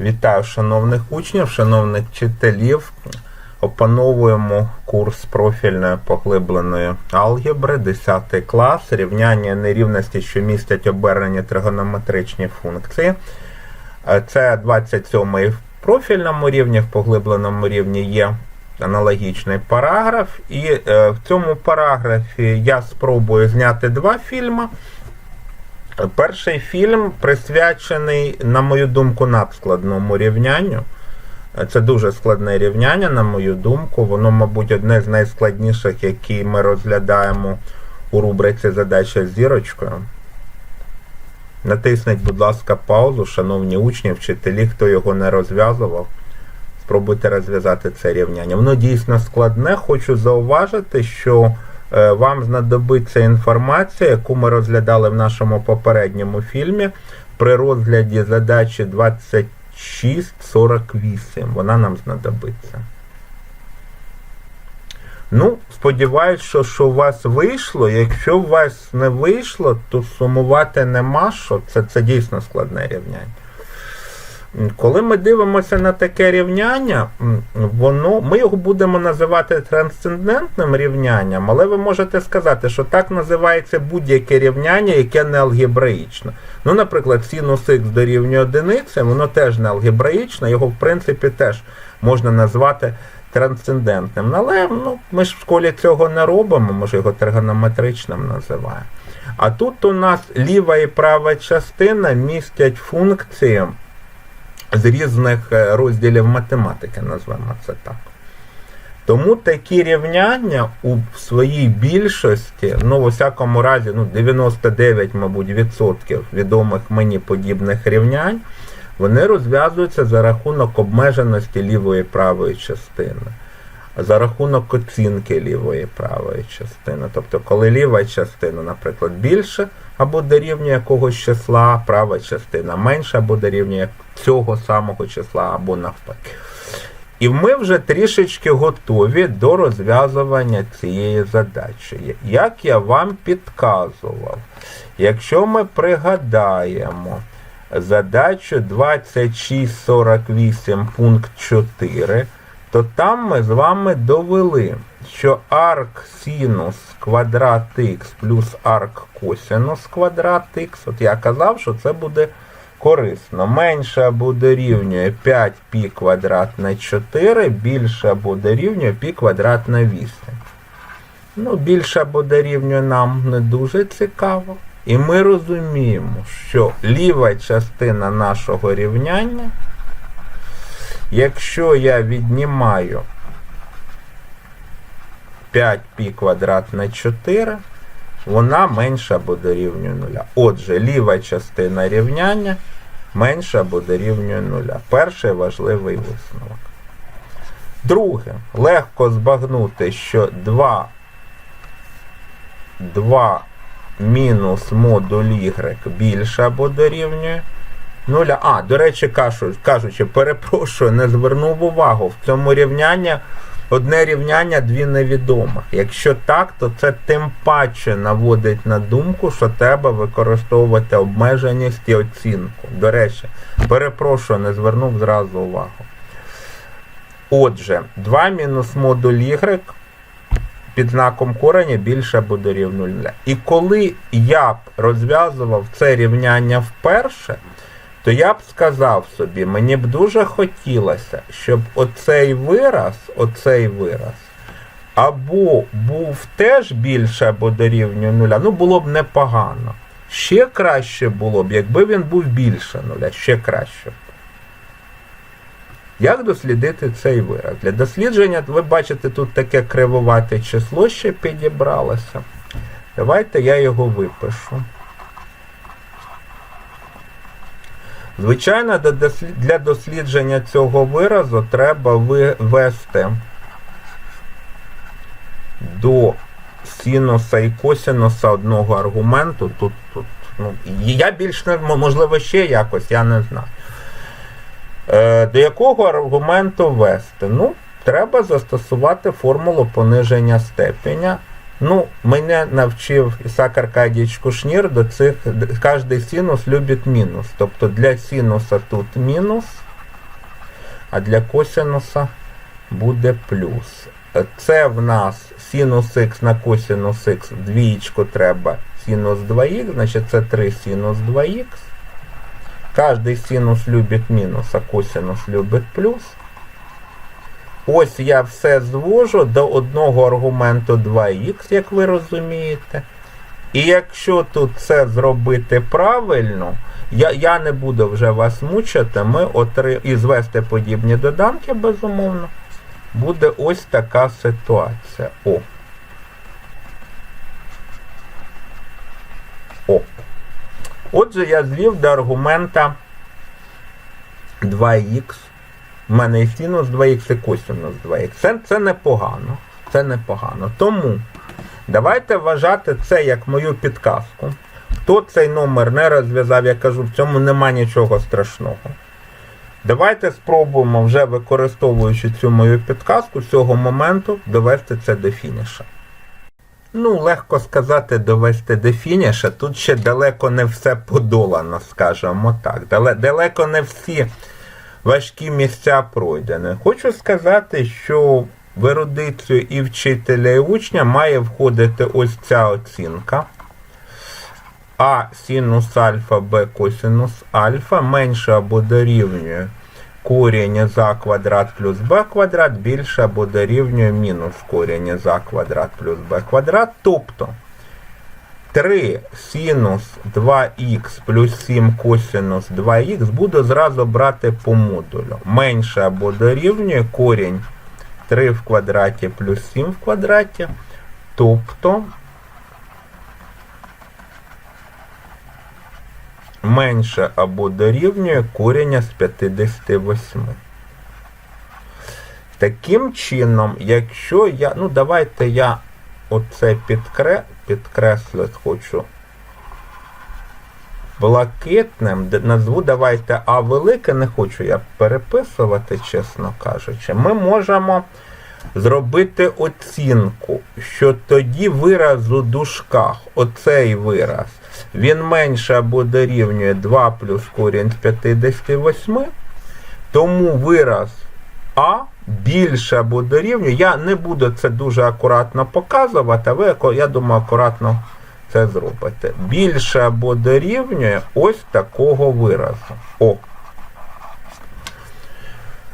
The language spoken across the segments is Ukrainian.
Вітаю шановних учнів, шановних вчителів. Опановуємо курс профільної поглибленої алгебри, 10 клас, рівняння нерівності, що містять обернені тригонометричні функції. Е, Це 27-й в профільному рівні, в поглибленому рівні є аналогічний параграф. І е, в цьому параграфі я спробую зняти два фільми. Перший фільм присвячений, на мою думку, надскладному рівнянню. Це дуже складне рівняння, на мою думку. Воно, мабуть, одне з найскладніших, які ми розглядаємо у рубриці Задача з зірочкою. Натисніть, будь ласка, паузу, шановні учні, вчителі, хто його не розв'язував. Спробуйте розв'язати це рівняння. Воно дійсно складне. Хочу зауважити, що вам знадобиться інформація, яку ми розглядали в нашому попередньому фільмі при розгляді задачі 2648. Вона нам знадобиться. Ну, сподіваюсь, що, що у вас вийшло. Якщо у вас не вийшло, то сумувати нема що. Це, це дійсно складне рівняння. Коли ми дивимося на таке рівняння, воно, ми його будемо називати трансцендентним рівнянням, але ви можете сказати, що так називається будь-яке рівняння, яке не алгебраїчне. Ну, наприклад, синус х дорівнює одиниці, воно теж не алгебраїчне, його в принципі теж можна назвати трансцендентним. Але ну, ми ж в школі цього не робимо, ми ж його тригонометричним називаємо. А тут у нас ліва і права частина містять функції з різних е, розділів математики, назвемо це так. Тому такі рівняння у своїй більшості, ну, в усякому разі, ну, 99, мабуть, відсотків відомих мені подібних рівнянь, вони розв'язуються за рахунок обмеженості лівої і правої частини, за рахунок оцінки лівої і правої частини. Тобто, коли ліва частина, наприклад, більше або дорівнює якогось числа, права частина менше або дорівнює цього самого числа, або навпаки. І ми вже трішечки готові до розв'язування цієї задачі. Як я вам підказував, якщо ми пригадаємо задачу 2648 пункт 4, то там ми з вами довели, що арк синус квадрат х плюс арк косинус квадрат х, от я казав, що це буде корисно. Менше або дорівнює 5π квадрат на 4, більше або дорівнює π квадрат на 8. Ну, більше або дорівнює нам не дуже цікаво. І ми розуміємо, що ліва частина нашого рівняння, якщо я віднімаю 5π квадрат на 4, вона менша або дорівнює 0. Отже, ліва частина рівняння менша або дорівнює 0. Перший важливий висновок. Друге, легко збагнути, що 2, 2 мінус модуль y більше або дорівнює 0. А, до речі, кажучи, перепрошую, не звернув увагу. В цьому рівнянні одне рівняння, дві невідомих. Якщо так, то це тим паче наводить на думку, що треба використовувати обмеженість і оцінку. До речі, перепрошую, не звернув зразу увагу. Отже, 2 мінус модуль y під знаком кореня більше або дорівнює 0. І коли я б розв'язував це рівняння вперше, то я б сказав собі, мені б дуже хотілося, щоб оцей вираз, оцей вираз, або був теж більше або дорівнює нуля, ну було б непогано. Ще краще було б, якби він був більше нуля, ще краще. Як дослідити цей вираз? Для дослідження, ви бачите, тут таке кривувате число ще підібралося. Давайте я його випишу. Звичайно, для дослідження цього виразу треба ввести до синуса і косинуса одного аргументу. Тут, тут, ну, Я більш не можливо ще якось, я не знаю. Е, До якого аргументу ввести? Ну, треба застосувати формулу пониження степеня. Ну, мене навчив Ісак Аркадійович Кушнір до цих, кожний синус любить мінус. Тобто для синуса тут мінус, а для косинуса буде плюс. Це в нас синус х на косинус х двієчку треба синус 2х, значить це 3 синус 2х. Кожний синус любить мінус, а косинус любить плюс. Ось я все звожу до одного аргументу 2х, як ви розумієте. І якщо тут це зробити правильно, я, я не буду вже вас мучити, ми отри... і звести подібні доданки, безумовно. Буде ось така ситуація. О. О. Отже, я звів до аргумента 2х. У мене і синус 2х, і косинус 2х. Це, це непогано. Це непогано. Тому давайте вважати це як мою підказку. Хто цей номер не розв'язав, я кажу, в цьому нема нічого страшного. Давайте спробуємо, вже використовуючи цю мою підказку, з цього моменту довести це до фініша. Ну, легко сказати, довести до фініша. Тут ще далеко не все подолано, скажімо так. Далеко не всі важкі місця пройдені. Хочу сказати, що в ерудицію і вчителя, і учня має входити ось ця оцінка. А синус альфа, Б косинус альфа менше або дорівнює корінь за квадрат плюс b квадрат більше або дорівнює мінус корінь за квадрат плюс b квадрат. Тобто 3 синус 2х плюс 7 косинус 2х буду зразу брати по модулю. Менше або дорівнює корінь 3 в квадраті плюс 7 в квадраті. Тобто менше або дорівнює коріння з 58. Таким чином, якщо я. Ну, давайте я оце підкре, підкреслити хочу блакитним, назву давайте А велике, не хочу я переписувати, чесно кажучи. Ми можемо зробити оцінку, що тоді вираз у дужках, оцей вираз, він менше або дорівнює 2 плюс корінь з 58, тому вираз А більше або дорівнює. Я не буду це дуже акуратно показувати, а ви, я думаю, акуратно це зробите. Більше або дорівнює ось такого виразу. О.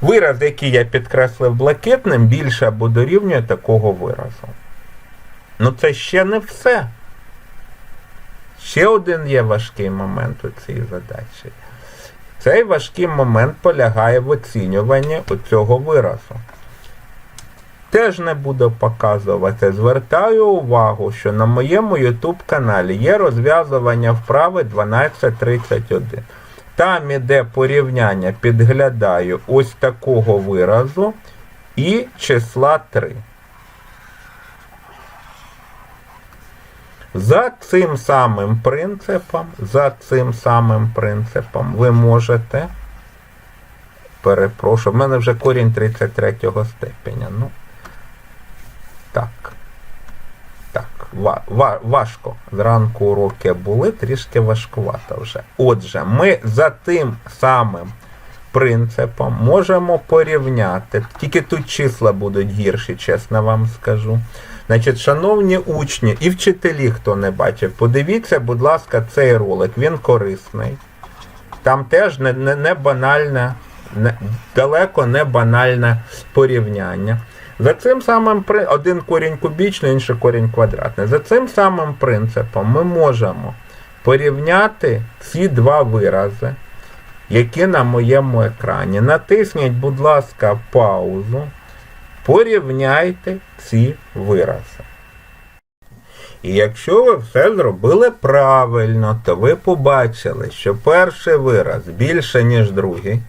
Вираз, який я підкреслив блакитним, більше або дорівнює такого виразу. Ну це ще не все. Ще один є важкий момент у цій задачі. Цей важкий момент полягає в оцінюванні оцього виразу. Теж не буду показувати. Звертаю увагу, що на моєму YouTube каналі є розв'язування вправи 1231. Там іде порівняння, підглядаю ось такого виразу і числа 3. За цим самим принципом, за цим самим принципом ви можете. Перепрошую, в мене вже корінь 33 степеня. Ну, так. Так, ва, ва, важко. Зранку уроки були, трішки важкувато вже. Отже, ми за тим самим принципом можемо порівняти. Тільки тут числа будуть гірші, чесно вам скажу. Значить, шановні учні і вчителі, хто не бачив, подивіться, будь ласка, цей ролик, він корисний. Там теж не, не, не банальне, не, далеко не банальне порівняння. За цим самим один корінь кубічний, інший корінь квадратний. За цим самим принципом ми можемо порівняти ці два вирази, які на моєму екрані. Натисніть, будь ласка, паузу. Порівняйте ці вирази. І якщо ви все зробили правильно, то ви побачили, що перший вираз більше, ніж другий.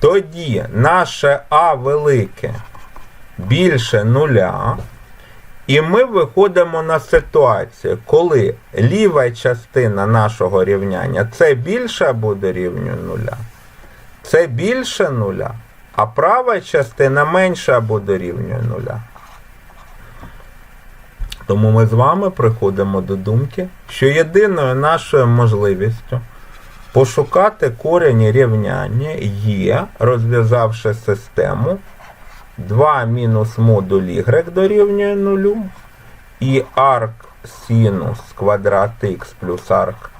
Тоді наше А велике більше нуля. І ми виходимо на ситуацію, коли ліва частина нашого рівняння це більше або дорівнює нуля, це більше нуля, а права частина менше або дорівнює нуля. Тому ми з вами приходимо до думки, що єдиною нашою можливістю Пошукати корені рівняння є, розв'язавши систему 2 мінус модуль y дорівнює 0 і арк синус квадрат х плюс арк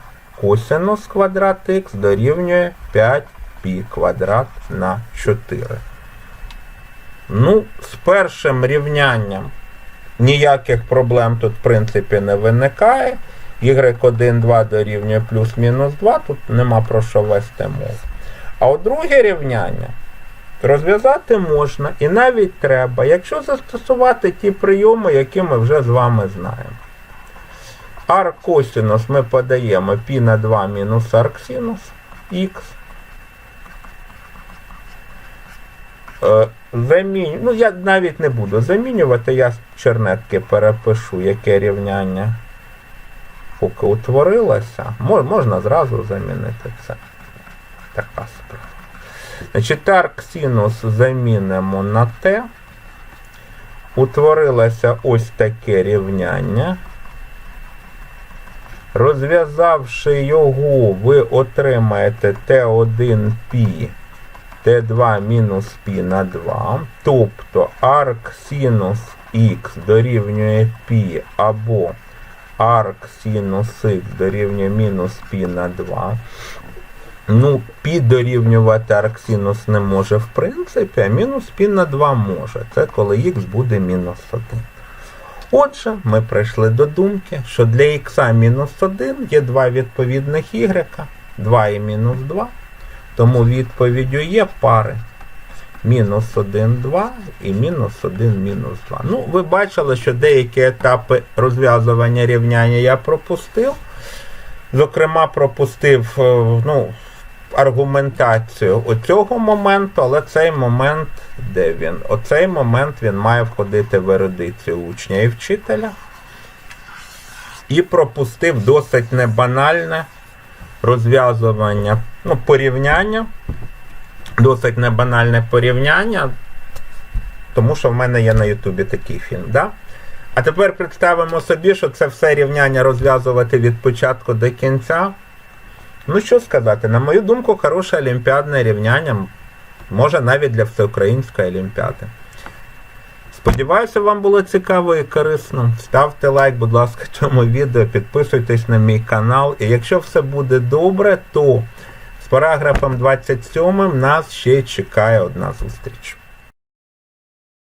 косинус квадрат х дорівнює 5π квадрат на 4. Ну, з першим рівнянням ніяких проблем тут, в принципі, не виникає. y1, 2 дорівнює плюс-мінус 2, тут нема про що вести мову. А от друге рівняння розв'язати можна і навіть треба, якщо застосувати ті прийоми, які ми вже з вами знаємо. Арк косинус ми подаємо π на 2 мінус арк синус х. Е, Заміню... Ну, я навіть не буду замінювати, я чернетки перепишу, яке рівняння поки утворилося. Мож- Можна зразу замінити це. Така справа. Значить, арксинус замінимо на Т. Утворилося ось таке рівняння. Розв'язавши його, ви отримаєте Т1Пі Т2 мінус Пі на 2. Тобто арк синус Х дорівнює Пі або арк Х дорівнює мінус Пі на 2. Ну, π дорівнювати арк синус не може в принципі, а мінус π на 2 може. Це коли х буде мінус 1. Отже, ми прийшли до думки, що для х мінус 1 є два відповідних y, 2 і мінус 2. Тому відповіддю є пари мінус 1, 2 і мінус 1, мінус 2. Ну, ви бачили, що деякі етапи розв'язування рівняння я пропустив. Зокрема, пропустив е, ну, аргументацію оцього моменту, але цей момент, де він? Оцей момент він має входити в ерудицію учня і вчителя. І пропустив досить небанальне розв'язування, ну, порівняння, досить небанальне порівняння, тому що в мене є на Ютубі такий фільм. Да? А тепер представимо собі, що це все рівняння розв'язувати від початку до кінця. Ну, що сказати, на мою думку, хороше олімпіадне рівняння, може навіть для всеукраїнської олімпіади. Сподіваюся, вам було цікаво і корисно. Ставте лайк, будь ласка, цьому відео, підписуйтесь на мій канал. І якщо все буде добре, то з параграфом 27 нас ще чекає одна зустріч.